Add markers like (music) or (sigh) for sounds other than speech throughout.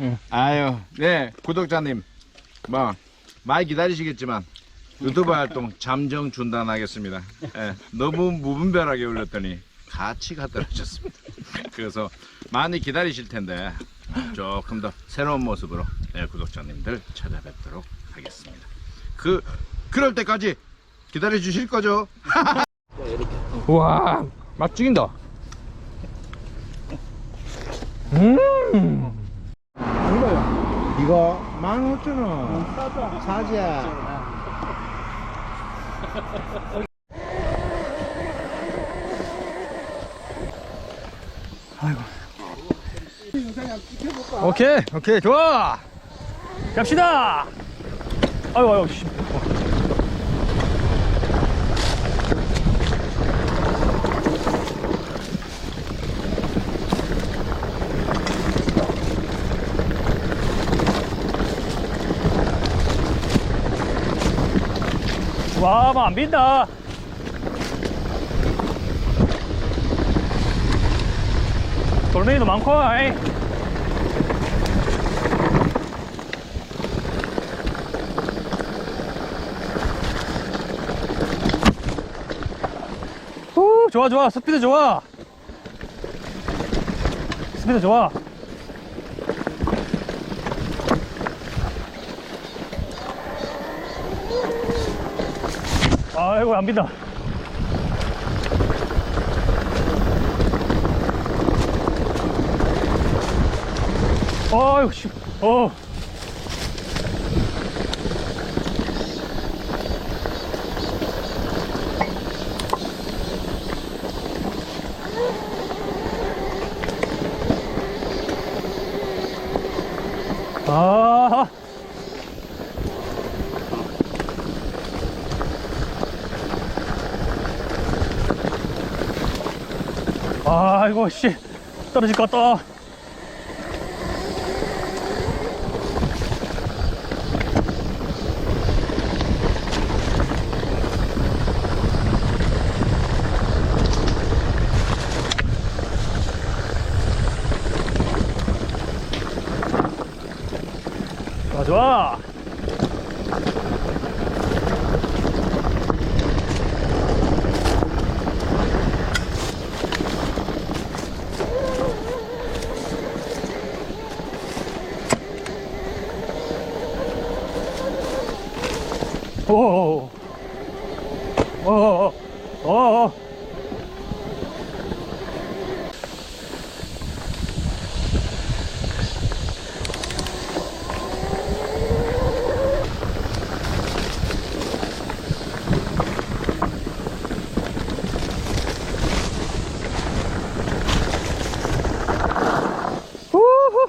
응. 아유, 네, 구독자님, 뭐, 많이 기다리시겠지만, 유튜브 활동 잠정 중단하겠습니다. 예, 너무 무분별하게 올렸더니 가치가 떨어졌습니다. 그래서 많이 기다리실 텐데, 조금 더 새로운 모습으로 예, 구독자님들 찾아뵙도록 하겠습니다. 그, 그럴 때까지 기다려 주실 거죠? (laughs) 우와, 맛 죽인다. 음. 이거 15,000원. 사자. 오케이, 오케이, 좋아. 갑시다. 아유, 아유, 씨. 와, 뭐안 빈다. 돌멩이도 많고, 아이. 후, 좋아, 좋아. 스피드 좋아. 스피드 좋아. 아이고, 안 빈다. 아이고, 씨. 어. 아. 아이고 씨 떨어질 것 같다. 좋아. 오. 오. 오. 오. 우후.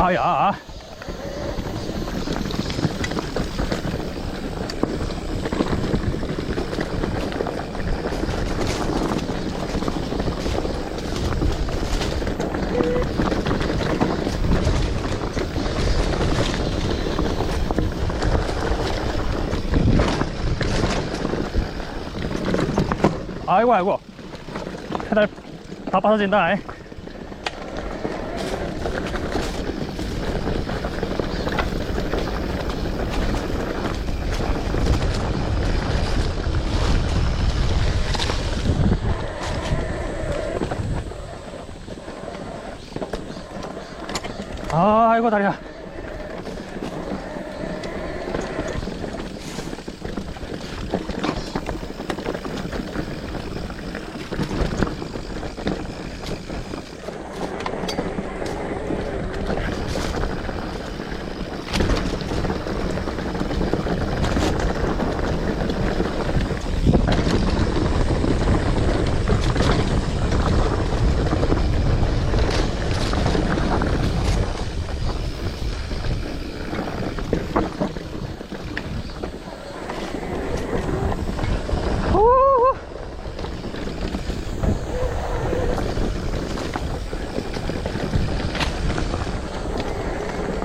아야. 아이고 아이고 페달 다 빠져진다 이. 아, 아이고 다리야.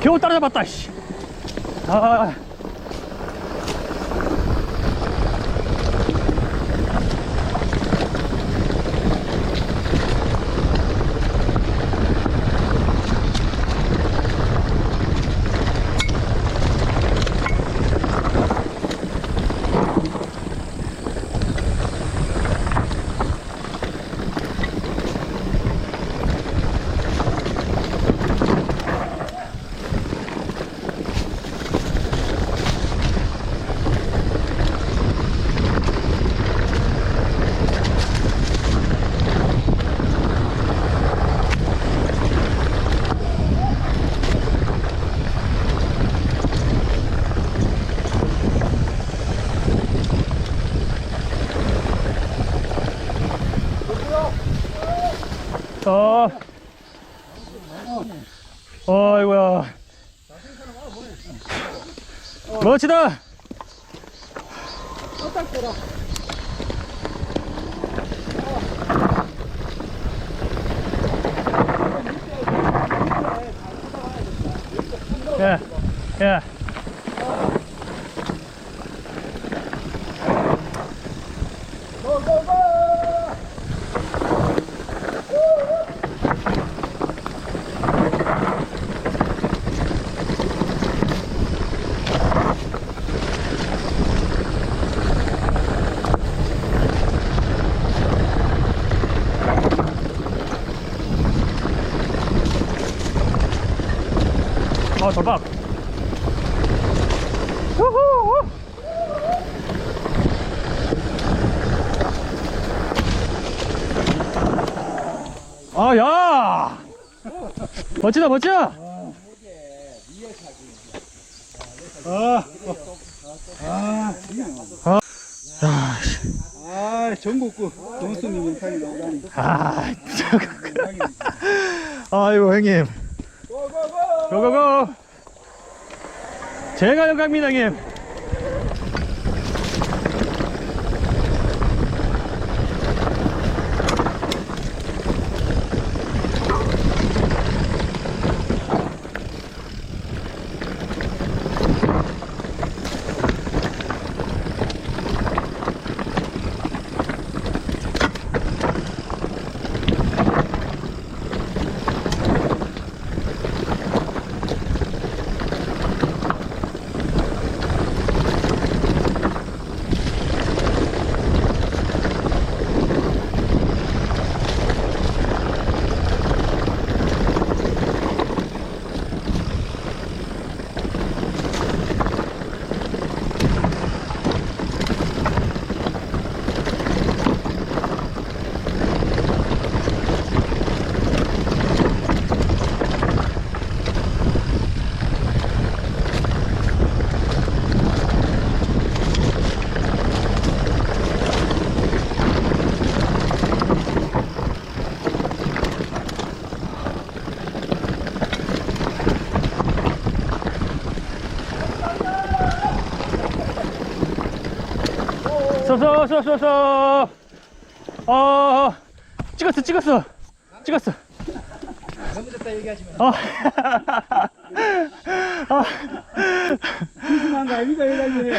겨우 따라잡았다, 씨. 아. 어. 어이구야. 멋지다. 예, 예. 어, 대박. 우후. 아, 야! 멋지다, 멋지다! 아, 전국구 동수미 영상이 나오다니. 아, (laughs) 아이고, 형님. 고고고! 제가 형님. 서서, 서서, 서서. 어, 찍었어, 찍었어. 찍었어. 마. 어. 아, (laughs) 심한 거 아닙니까, 회장님?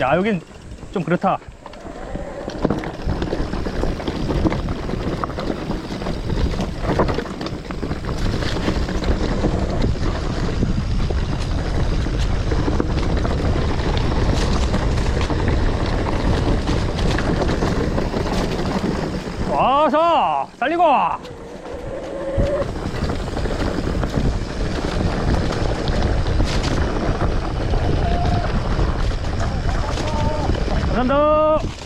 야, 여긴 좀 그렇다. 와서 달리고. 감사합니다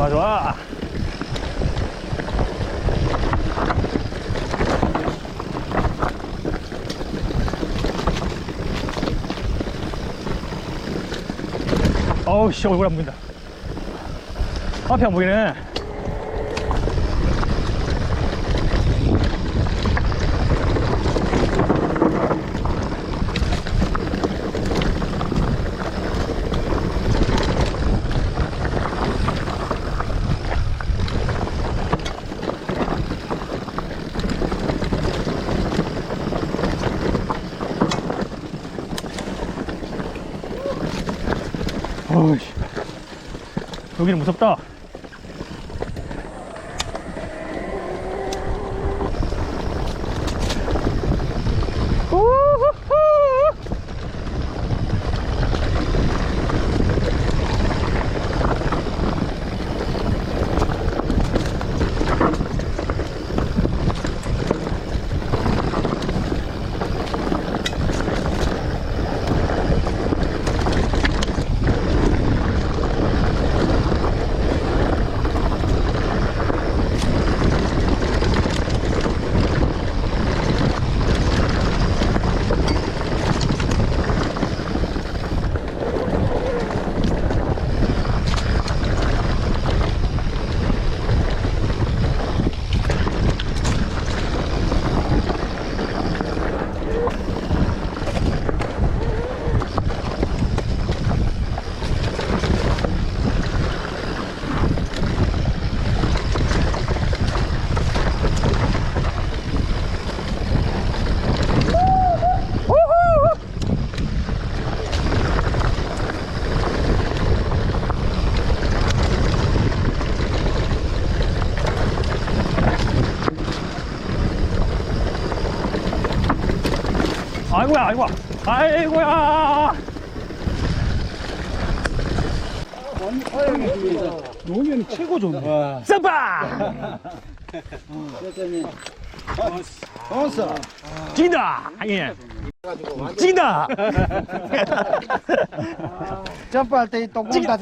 좋아 좋아 어우 씨 얼굴 안 보인다. 앞이 안 보이네 어이씨. 여기는 무섭다 우후후. 아이고야 아이고야. 아이고야. 노면 최고 좋네. 쌈바! 어서. 죽인다! 예. 죽인다! 점프할 때 똥공 다